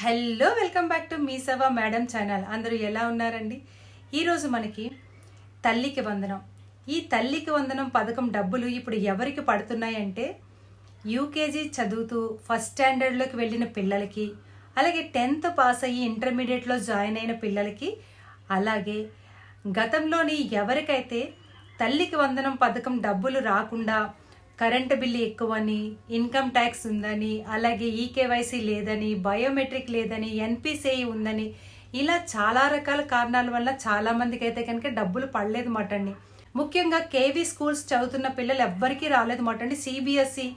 Hello welcome back to మీ సభ madam channel. అందరూ ఎలా ఉన్నారండి? ఈరోజు మనకి తల్లికి వందనం. ఈ తల్లికి వందనం పథకం డబ్బులు ఇప్పుడు ఎవరికి పడుతున్నాయంటే యూకేజీ చదువుతూ ఫస్ట్ స్టాండర్డ్లోకి వెళ్ళిన పిల్లలకి అలాగే టెన్త్ పాస్ అయ్యి ఇంటర్మీడియట్లో జాయిన్ అయిన పిల్లలకి అలాగే గతంలోని ఎవరికైతే తల్లికి వందనం పథకం డబ్బులు రాకుండా కరెంటు బిల్లు ఎక్కువని ఇన్కమ్ ట్యాక్స్ ఉందని అలాగే ఈకేవైసీ లేదని బయోమెట్రిక్ లేదని ఎన్పిసిఐ ఉందని ఇలా చాలా రకాల కారణాల వల్ల చాలా మందికి అయితే కనుక డబ్బులు పడలేదు మాట అండి ముఖ్యంగా కేవీ స్కూల్స్ చదువుతున్న పిల్లలు ఎవ్వరికీ రాలేదు మాట అండి సిబిఎస్ఈ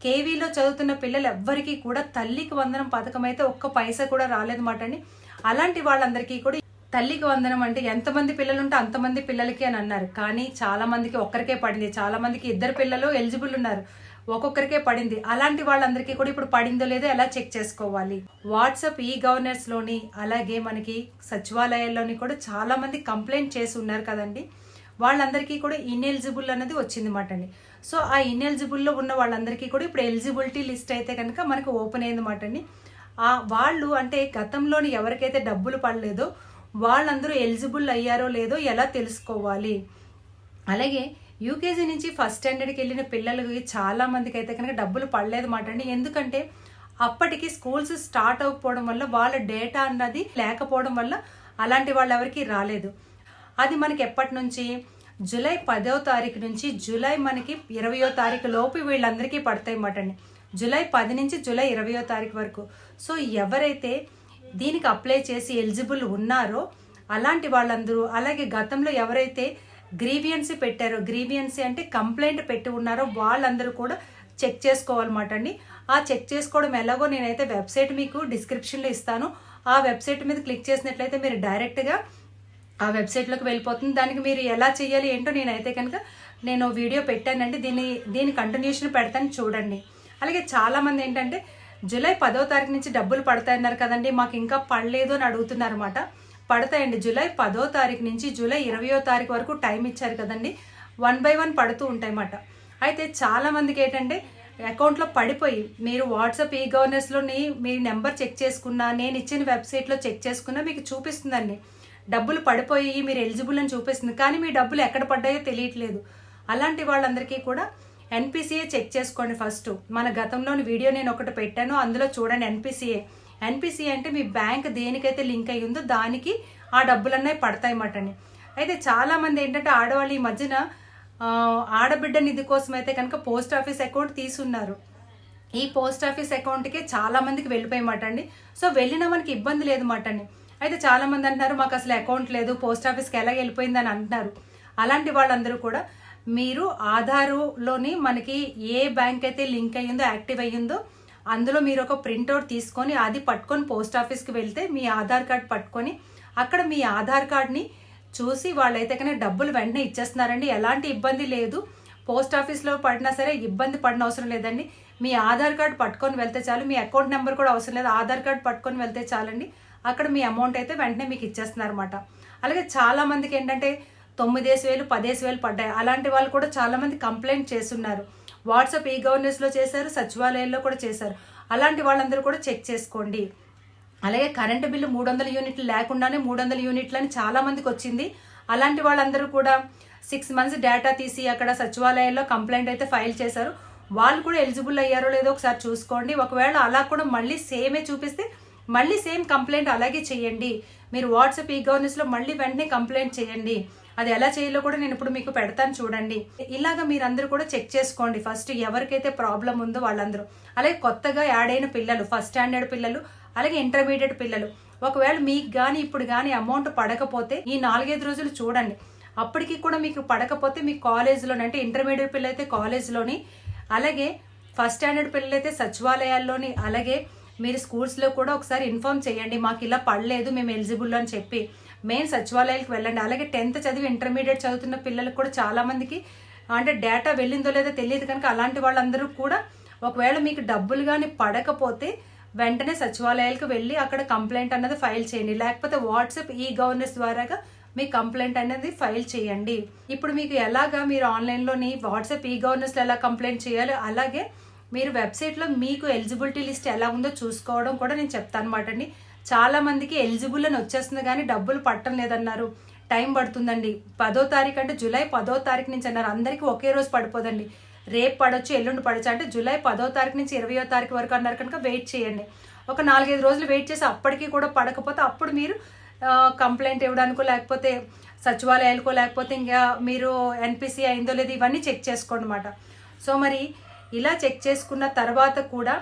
కేవీలో చదువుతున్న పిల్లలు ఎవ్వరికీ కూడా తల్లికి వందనం పథకం అయితే ఒక్క పైసా కూడా రాలేదు మాట అండి అలాంటి వాళ్ళందరికీ కూడా తల్లికి వందనం అంటే ఎంతమంది పిల్లలు ఉంటే అంతమంది పిల్లలకి అని అన్నారు. కానీ చాలా మందికి ఒక్కరికే పడింది. చాలా మందికి ఇద్దరు పిల్లలు ఎలిజిబుల్ ఉన్నారు. ఒక్కొక్కరికే పడింది. అలాంటి వాళ్ళందరికీ కూడా ఇప్పుడు పడిందో లేదో ఎలా చెక్ చేసుకోవాలి? వాట్సాప్ ఈ గవర్నర్స్లోని అలాగే మనకి సచివాలయాల్లోని కూడా చాలా మంది కంప్లైంట్ చేసి ఉన్నారు కదండి. వాళ్ళందరికీ కూడా ఇన్ఎలిజిబుల్ అనేది వచ్చింది మాట అండి. సో ఆ ఇన్ఎలిజిబుల్లో ఉన్న వాళ్ళందరికీ కూడా ఇప్పుడు ఎలిజిబిలిటీ లిస్ట్ అయితే కనుక మనకు ఓపెన్ అయింది మాట అండి. ఆ వాళ్ళు అంటే గతంలోని ఎవరికైతే డబ్బులు పడలేదో వాళ్ళందరూ ఎలిజిబుల్ అయ్యారో లేదో ఎలా తెలుసుకోవాలి? అలాగే యూకేజీ నుంచి ఫస్ట్ స్టాండర్డ్కి వెళ్ళిన పిల్లలకి చాలా మందికి అయితే కనుక డబ్బులు పడలేదు మాట అండి. ఎందుకంటే అప్పటికి స్కూల్స్ స్టార్ట్ అవ్వకపోవడం వల్ల వాళ్ళ డేటా అన్నది లేకపోవడం వల్ల అలాంటి వాళ్ళు ఎవరికి రాలేదు. అది మనకి ఎప్పటి నుంచి? జూలై పదో తారీఖు నుంచి జూలై మనకి ఇరవయో తారీఖు లోపు వీళ్ళందరికీ పడతాయి మాట అండి. జూలై పది నుంచి జూలై ఇరవయో తారీఖు వరకు. సో ఎవరైతే దీనికి అప్లై చేసి ఎలిజిబుల్ ఉన్నారో అలాంటి వాళ్ళందరూ అలాగే గతంలో ఎవరైతే గ్రీవియన్సీ పెట్టారో గ్రీవియన్సీ అంటే కంప్లైంట్ పెట్టి ఉన్నారో వాళ్ళందరూ కూడా చెక్ చేసుకోవాలన్నమాట అండి. ఆ చెక్ చేసుకోవడం ఎలాగో నేనైతే వెబ్సైట్ మీకు డిస్క్రిప్షన్లో ఇస్తాను. ఆ వెబ్సైట్ మీద క్లిక్ చేసినట్లయితే మీరు డైరెక్ట్గా ఆ వెబ్సైట్లోకి వెళ్ళిపోతుంది. దానికి మీరు ఎలా చేయాలి ఏంటో నేనైతే కనుక నేను వీడియో పెట్టానండి. దీన్ని దీని కంటిన్యూషన్ పెడతాను చూడండి. అలాగే చాలామంది ఏంటంటే జూలై పదో తారీఖు నుంచి డబ్బులు పడతాయన్నారు కదండి మాకు ఇంకా పడలేదు అని అడుగుతున్నారు అనమాట పడతాయండి. జూలై పదో తారీఖు నుంచి జూలై ఇరవయో తారీఖు వరకు టైం ఇచ్చారు కదండి. వన్ బై వన్ పడుతూ ఉంటాయన్నమాట. అయితే చాలా మందికి ఏంటంటే అకౌంట్లో పడిపోయి మీరు వాట్సాప్ ఈ గవర్నెన్స్లోని మీ నెంబర్ చెక్ చేసుకున్నా నేను ఇచ్చిన వెబ్సైట్లో చెక్ చేసుకున్నా మీకు చూపిస్తుందండి. డబ్బులు పడిపోయి మీరు ఎలిజిబుల్ అని చూపిస్తుంది. కానీ మీ డబ్బులు ఎక్కడ పడ్డాయో తెలియట్లేదు. అలాంటి వాళ్ళందరికీ కూడా ఎన్పిసిఏ చెక్ చేసుకోండి ఫస్ట్ మన గతంలోని వీడియో నేను ఒకటి పెట్టాను అందులో చూడండి ఎన్పిసిఏ ఎన్పిసిఏ అంటే మీ బ్యాంక్ దేనికైతే లింక్ అయ్యి ఉందో దానికి ఆ డబ్బులన్నీ పడతాయి మటని అయితే చాలామంది ఏంటంటే ఆడవాళ్ళు ఈ మధ్యన ఆడబిడ్డ నిధి కోసం అయితే కనుక పోస్ట్ ఆఫీస్ అకౌంట్ తీసున్నారు. ఈ పోస్ట్ ఆఫీస్ అకౌంట్కే చాలామందికి వెళ్ళిపోయమాట అండి. సో వెళ్ళినా మనకి ఇబ్బంది లేదు మాట అండి. అయితే చాలామంది అంటున్నారు మాకు అసలు అకౌంట్ లేదు పోస్ట్ ఆఫీస్కి ఎలా వెళ్ళిపోయిందని అంటున్నారు. అలాంటి వాళ్ళందరూ కూడా మీరు ఆధారులోని మనకి ఏ బ్యాంక్ అయితే లింక్ అయ్యిందో యాక్టివ్ అయ్యిందో అందులో మీరు ఒక ప్రింట్అవుట్ తీసుకొని అది పట్టుకొని పోస్ట్ ఆఫీస్కి వెళ్తే మీ ఆధార్ కార్డ్ పట్టుకొని అక్కడ మీ ఆధార్ కార్డ్ని చూసి వాళ్ళైతే కనుక డబ్బులు వెంటనే ఇచ్చేస్తున్నారండి. ఎలాంటి ఇబ్బంది లేదు. పోస్ట్ ఆఫీస్లో పడినా సరే ఇబ్బంది పడిన అవసరం లేదండి. మీ ఆధార్ కార్డ్ పట్టుకొని వెళ్తే చాలు. మీ అకౌంట్ నెంబర్ కూడా అవసరం లేదు. ఆధార్ కార్డ్ పట్టుకొని వెళ్తే చాలండి. అక్కడ మీ అమౌంట్ అయితే వెంటనే మీకు ఇచ్చేస్తున్నారన్నమాట. అలాగే చాలా మందికి ఏంటంటే తొమ్మిదేసి వేలు పదేసి వేలు పడ్డాయి. అలాంటి వాళ్ళు కూడా చాలామంది కంప్లైంట్ చేస్తున్నారు. వాట్సాప్ ఈ గవర్నెన్స్లో చేశారు సచివాలయాల్లో కూడా చేశారు. అలాంటి వాళ్ళందరూ కూడా చెక్ చేసుకోండి. అలాగే కరెంటు బిల్లు మూడు వందల యూనిట్లు లేకుండానే మూడు వందల యూనిట్లు అని చాలామందికి వచ్చింది. అలాంటి వాళ్ళందరూ కూడా సిక్స్ మంత్స్ డేటా తీసి అక్కడ సచివాలయాల్లో కంప్లైంట్ అయితే ఫైల్ చేశారు. వాళ్ళు కూడా ఎలిజిబుల్ అయ్యారో లేదో ఒకసారి చూసుకోండి. ఒకవేళ అలా కూడా మళ్ళీ సేమే చూపిస్తే మళ్ళీ సేమ్ కంప్లైంట్ అలాగే చేయండి. మీరు వాట్సాప్ ఈ గవర్నెన్స్లో మళ్ళీ వెంటనే కంప్లైంట్ చేయండి. అది ఎలా చేయాలో కూడా నేను ఇప్పుడు మీకు పెడతాను చూడండి. ఇలాగ మీరందరూ కూడా చెక్ చేసుకోండి. ఫస్ట్ ఎవరికైతే ప్రాబ్లం ఉందో వాళ్ళందరూ. అలాగే కొత్తగా యాడ్ అయిన పిల్లలు ఫస్ట్ స్టాండర్డ్ పిల్లలు అలాగే ఇంటర్మీడియట్ పిల్లలు. ఒకవేళ మీకు కానీ ఇప్పుడు కానీ అమౌంట్ పడకపోతే ఈ నాలుగైదు రోజులు చూడండి. అప్పటికి కూడా మీకు పడకపోతే మీ కాలేజీలోని అంటే ఇంటర్మీడియట్ పిల్లలు అయితే కాలేజీలోని అలాగే ఫస్ట్ స్టాండర్డ్ పిల్లలు అయితే సచివాలయాల్లోని అలాగే మీరు స్కూల్స్లో కూడా ఒకసారి ఇన్ఫామ్ చేయండి. మాకు ఇలా పడలేదు మేము ఎలిజిబుల్ అని చెప్పి. మెయిన్ సచివాలయాలకు వెళ్ళండి. అలాగే టెన్త్ చదివి ఇంటర్మీడియట్ చదువుతున్న పిల్లలకు కూడా చాలా మందికి అంటే డేటా వెళ్ళిందో లేదో తెలియదు కనుక అలాంటి వాళ్ళందరూ కూడా ఒకవేళ మీకు డబ్బులు కానీ పడకపోతే వెంటనే సచివాలయాలకు వెళ్ళి అక్కడ కంప్లైంట్ అన్నది ఫైల్ చేయండి. లేకపోతే వాట్సాప్ ఈ గవర్నెన్స్ ద్వారాగా మీ కంప్లైంట్ అనేది ఫైల్ చేయండి. ఇప్పుడు మీకు ఎలాగా మీరు ఆన్లైన్లోని వాట్సాప్ ఈ గవర్నెన్స్లో ఎలా కంప్లైంట్ చేయాలి అలాగే మీరు వెబ్సైట్లో మీకు ఎలిజిబిలిటీ లిస్ట్ ఎలా ఉందో చూసుకోవడం కూడా నేను చెప్తాను అనమాట అండి. చాలామందికి ఎలిజిబుల్ అని వచ్చేస్తుంది కానీ డబ్బులు పట్టం లేదన్నారు. టైం పడుతుందండి. పదో తారీఖు అంటే జూలై పదో తారీఖు నుంచి అన్నారు. అందరికీ ఒకే రోజు పడిపోదండి. రేపు పడొచ్చు ఎల్లుండి పడొచ్చు అంటే జూలై పదో తారీఖు నుంచి ఇరవయో తారీఖు వరకు అన్నారు కనుక వెయిట్ చేయండి. ఒక నాలుగైదు రోజులు వెయిట్ చేసి అప్పటికి కూడా పడకపోతే అప్పుడు మీరు కంప్లైంట్ ఇవ్వడానికో లేకపోతే సచివాలయాలకో లేకపోతే ఇంకా మీరు ఎన్పిసి అయిందో లేదో ఇవన్నీ చెక్ చేసుకోండి అనమాట సో మరి ఇలా చెక్ చేసుకున్న తర్వాత కూడా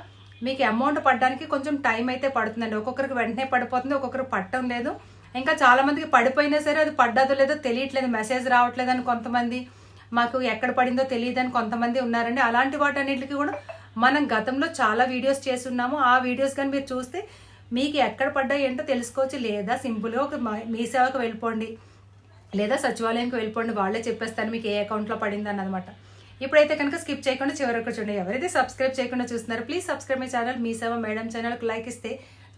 మీకు అమౌంట్ పడడానికి కొంచెం టైం అయితే పడుతుందండి. ఒక్కొక్కరికి వెంటనే పడిపోతుంది ఒక్కొక్కరు పట్టడం లేదు. ఇంకా చాలా మందికి పడిపోయినా సరే అది పడ్డదో లేదో తెలియట్లేదు మెసేజ్ రావట్లేదు అని కొంతమంది మాకు ఎక్కడ పడిందో తెలియదని కొంతమంది ఉన్నారండి. అలాంటి వాటన్నింటికి కూడా మనం గతంలో చాలా వీడియోస్ చేస్తున్నాము. ఆ వీడియోస్ కానీ మీరు చూస్తే మీకు ఎక్కడ పడ్డాయి ఏంటో తెలుసుకోవచ్చు. లేదా సింపుల్గా ఒక మీ సేవకు వెళ్ళిపోండి. లేదా సచివాలయంకి వెళ్ళిపోండి. వాళ్ళే చెప్పేస్తారు మీకు ఏ అకౌంట్లో పడిందని అనమాట ఇప్పుడైతే కనుక స్కిప్ చేయకుండా చివరకు చూడండి. ఎవరైతే సబ్స్క్రైబ్ చేయకుండా చూస్తున్నారో ప్లీజ్ సబ్స్క్రైబ్ మై ఛానల్ మీ సేవ మేడం ఛానల్కి లైక్ ఇస్తే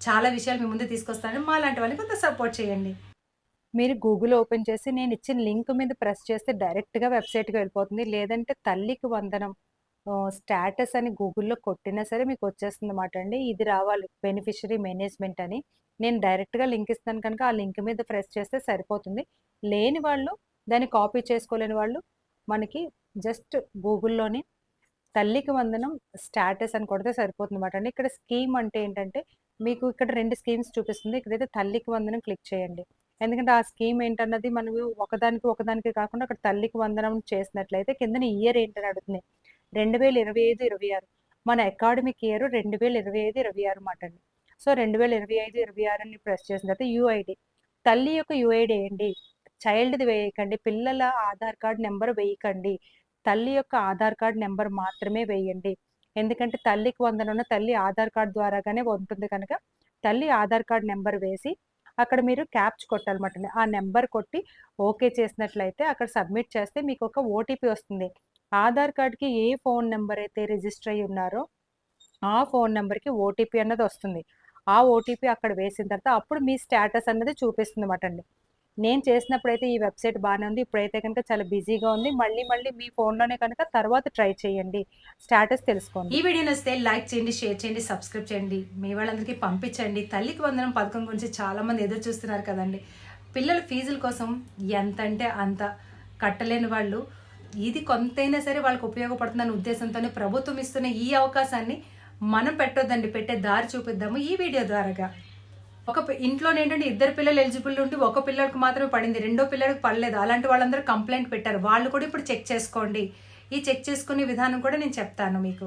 చాలా విషయాలు మీ ముందు తీసుకొస్తాను. మా లాంటి వాళ్ళని కొంత సపోర్ట్ చేయండి. మీరు గూగుల్ ఓపెన్ చేసి నేను ఇచ్చిన లింక్ మీద ప్రెస్ చేస్తే డైరెక్ట్గా వెబ్సైట్కి వెళ్ళిపోతుంది. లేదంటే తల్లికి వందనం స్టాటస్ అని గూగుల్లో కొట్టినా సరే మీకు వచ్చేస్తుంది అన్నమాట అండి. ఇది రావాలి బెనిఫిషరీ మేనేజ్మెంట్ అని. నేను డైరెక్ట్గా లింక్ ఇస్తాను కనుక ఆ లింక్ మీద ప్రెస్ చేస్తే సరిపోతుంది. లేని వాళ్ళు దాన్ని కాపీ చేసుకోలేని వాళ్ళు మనకి జస్ట్ గూగుల్లోని తల్లికి వందనం స్టాటస్ అని కొడితే సరిపోతుంది అనమాట అండి ఇక్కడ స్కీమ్ అంటే ఏంటంటే మీకు ఇక్కడ రెండు స్కీమ్స్ చూపిస్తుంది. ఇక్కడైతే తల్లికి వందనం క్లిక్ చేయండి. ఎందుకంటే ఆ స్కీమ్ ఏంటన్నది మనం ఒకదానికి ఒకదానికి కాకుండా అక్కడ తల్లికి వందనం చేసినట్లయితే కిందన ఇయర్ ఏంటని అడుగుతుంది రెండు వేల ఇరవై ఐదు ఇరవై ఆరు. మన అకాడమిక్ ఇయర్ రెండు వేల ఇరవై ఐదు ఇరవై ఆరు మాట అండి. సో రెండు వేల ఇరవై ఐదు ఇరవై ఆరు అని ప్రెస్ చేసిన తర్వాత యూఐడి. తల్లి యొక్క యూఐడి వేయండి చైల్డ్ది వేయకండి. పిల్లల ఆధార్ కార్డ్ నెంబర్ వేయకండి. తల్లి యొక్క ఆధార్ కార్డ్ నెంబర్ మాత్రమే వేయండి. ఎందుకంటే తల్లికి వందనున్న తల్లి ఆధార్ కార్డ్ ద్వారాగానే ఉంటుంది కనుక తల్లి ఆధార్ కార్డ్ నెంబర్ వేసి అక్కడ మీరు క్యాప్చ్ కొట్టాలన్నమాట. ఆ నెంబర్ కొట్టి ఓకే చేసినట్లయితే అక్కడ సబ్మిట్ చేస్తే మీకు ఒక ఓటీపీ వస్తుంది. ఆధార్ కార్డ్కి ఏ ఫోన్ నెంబర్ అయితే రిజిస్టర్ అయ్యి ఉన్నారో ఆ ఫోన్ నెంబర్కి ఓటీపీ అన్నది వస్తుంది. ఆ ఓటీపీ అక్కడ వేసిన తర్వాత అప్పుడు మీ స్టేటస్ అన్నది చూపిస్తుంది అన్నమాట అండి. నేను చేసినప్పుడైతే ఈ వెబ్సైట్ బాగానే ఉంది. ఇప్పుడైతే కనుక చాలా బిజీగా ఉంది. మళ్ళీ మళ్ళీ మీ ఫోన్లోనే కనుక తర్వాత ట్రై చేయండి. స్టేటస్ తెలుసుకోండి. ఈ వీడియో నచ్చితే లైక్ చేయండి షేర్ చేయండి సబ్స్క్రైబ్ చేయండి. మీ వాళ్ళందరికీ పంపించండి. తల్లికి వందనం పథకం గురించి చాలా మంది ఎదురు చూస్తున్నారు కదండి. పిల్లల ఫీజుల కోసం ఎంత అంటే అంత కట్టలేని వాళ్ళు ఇది కొంతైనా సరే వాళ్ళకి ఉపయోగపడుతుందనే ఉద్దేశంతోనే ప్రభుత్వం ఇస్తున్న ఈ అవకాశాన్ని మనం పెట్టొద్దండి. పెట్టే దారి చూపిద్దాము ఈ వీడియో ద్వారాగా. ఒక ఇంట్లో ఏంటంటే ఇద్దరు పిల్లలు ఎలిజిబుల్ ఉండి ఒక పిల్లలకు మాత్రమే పడింది రెండో పిల్లలకు పడలేదు. అలాంటి వాళ్ళందరూ కంప్లైంట్ పెట్టారు. వాళ్ళు కూడా ఇప్పుడు చెక్ చేసుకోండి. ఈ చెక్ చేసుకునే విధానం కూడా నేను చెప్తాను మీకు.